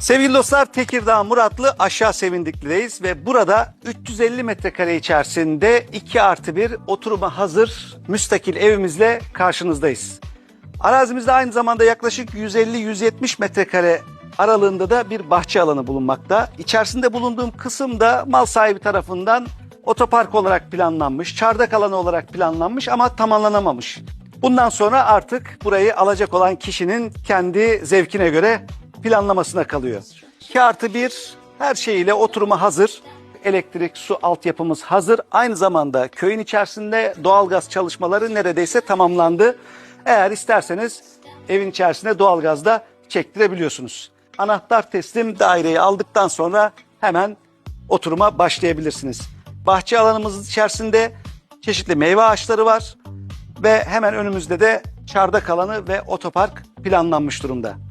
Sevgili dostlar Tekirdağ Muratlı aşağı Sevindikli'deyiz ve burada 350 metrekare içerisinde 2 artı 1 oturuma hazır müstakil evimizle karşınızdayız. Arazimizde aynı zamanda yaklaşık 150-170 metrekare aralığında da bir bahçe alanı bulunmakta. İçerisinde bulunduğum kısım da mal sahibi tarafından otopark olarak planlanmış, çardak alanı olarak planlanmış ama tamamlanamamış. Bundan sonra artık burayı alacak olan kişinin kendi zevkine göre planlamasına kalıyor. 2 artı 1 her şeyiyle oturuma hazır. Elektrik, su altyapımız hazır. Aynı zamanda köyün içerisinde doğalgaz çalışmaları neredeyse tamamlandı. Eğer isterseniz evin içerisinde doğalgaz da çektirebiliyorsunuz. Anahtar teslim daireyi aldıktan sonra hemen oturuma başlayabilirsiniz. Bahçe alanımız içerisinde çeşitli meyve ağaçları var ve hemen önümüzde de çardak alanı ve otopark planlanmış durumda.